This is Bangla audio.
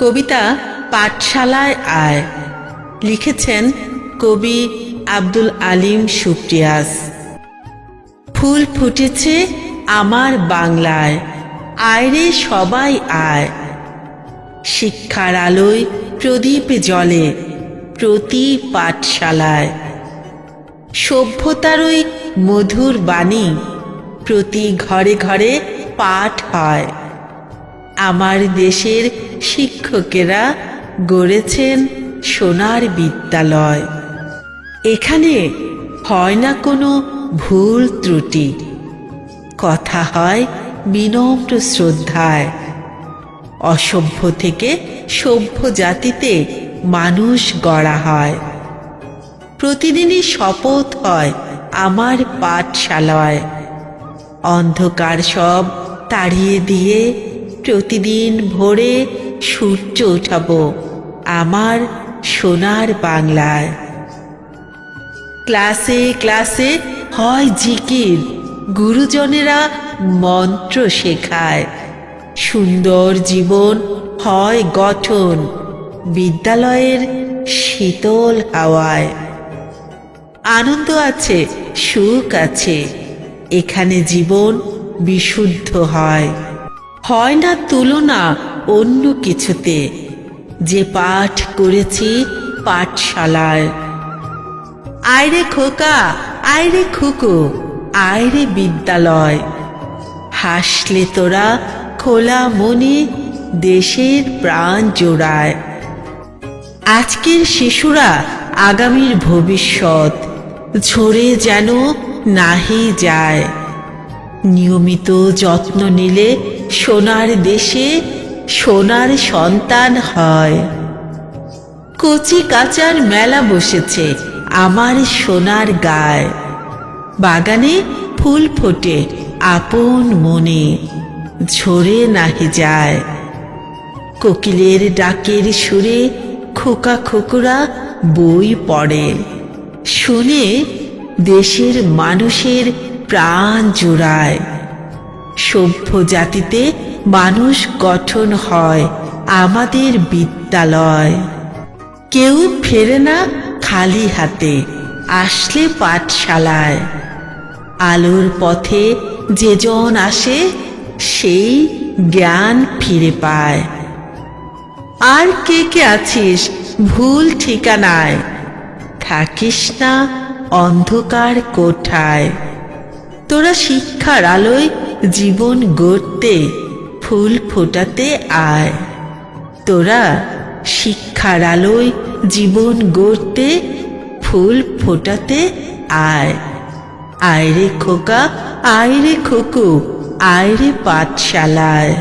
কবিতা পাঠশালায় আয়। লিখেছেন কবি আব্দুল আলিম সুপ্রিয়াস। ফুল ফুটেছে আমার বাংলায় আয়রে সবাই আয়। শিক্ষার আলোয় প্রদীপ জলে প্রতি পাঠশালায়। সভ্যতারই মধুর বাণী প্রতি ঘরে ঘরে পাঠ হয়। আমার দেশের শিক্ষকেরা গড়েছেন সোনার বিদ্যালয়। এখানে হয় না কোনো ভুল ত্রুটি। কথা হয় বিনম্র শ্রদ্ধায়। অসভ্য থেকে সভ্য জাতিতে মানুষ গড়া হয়। প্রতিদিনই শপথ হয় আমার পাঠশালায়। অন্ধকার সব তাড়িয়ে দিয়ে প্রতিদিন ভোরে সূর্য ওঠাবো আমার সোনার বাংলায় ক্লাসে ক্লাসে হয় জিকির, গুরুজনেরা মন্ত্র শেখায়। সুন্দর জীবন হয় গঠন, বিদ্যালয়ের শীতল হাওয়ায়। আনন্দ আছে, সুখ আছে, এখানে জীবন বিশুদ্ধ হয়। হয় না তুলনা অন্য কিছুতে। যে পাঠ করেছি পাঠশালায়। আয়রে খোকা, আয়রে খুকু, আয়রে বিদ্যালয়। হাসলে তোরা খোলা মনে দেশের প্রাণ জোড়ায়। আজকের শিশুরা আগামীর ভবিষ্যৎ, ঝরে যেন নাহি যায়। নিয়মিত যত্ন নিলে সোনার দেশে সোনার সন্তান হয়। কচি কাচার মেলা বসেছে আমার সোনার গায়। বাগানে ফুল ফোটে আপন মনে, ঝরে নাহি যায়। কোকিলের ডাকের সুরে খোকা খোকুরা বই পড়ে। শুনে দেশের মানুষের প্রাণ জোড়ায়। সভ্য জাতিতে মানুষ গঠন হয়, আমাদের বিদ্যালয়। কেউ ফেরে না খালি হাতে, আসলে পাঠশালায়। আলোর পথে যেজন আসে, সেই জ্ঞান ফিরে পায়। আর কে কে আছিস ভুল ঠিকানায়? থাকিস না অন্ধকার কোঠায়। তোরা শিক্ষার আলোয় জীবন গড়তে, ফুল ফোটাতে আয়। তোরা শিক্ষার আলোয় জীবন গড়তে, ফুল ফোটাতে আয়। আয়রে খোকা আয়রে খোকু আয়রে পাঠশালায়।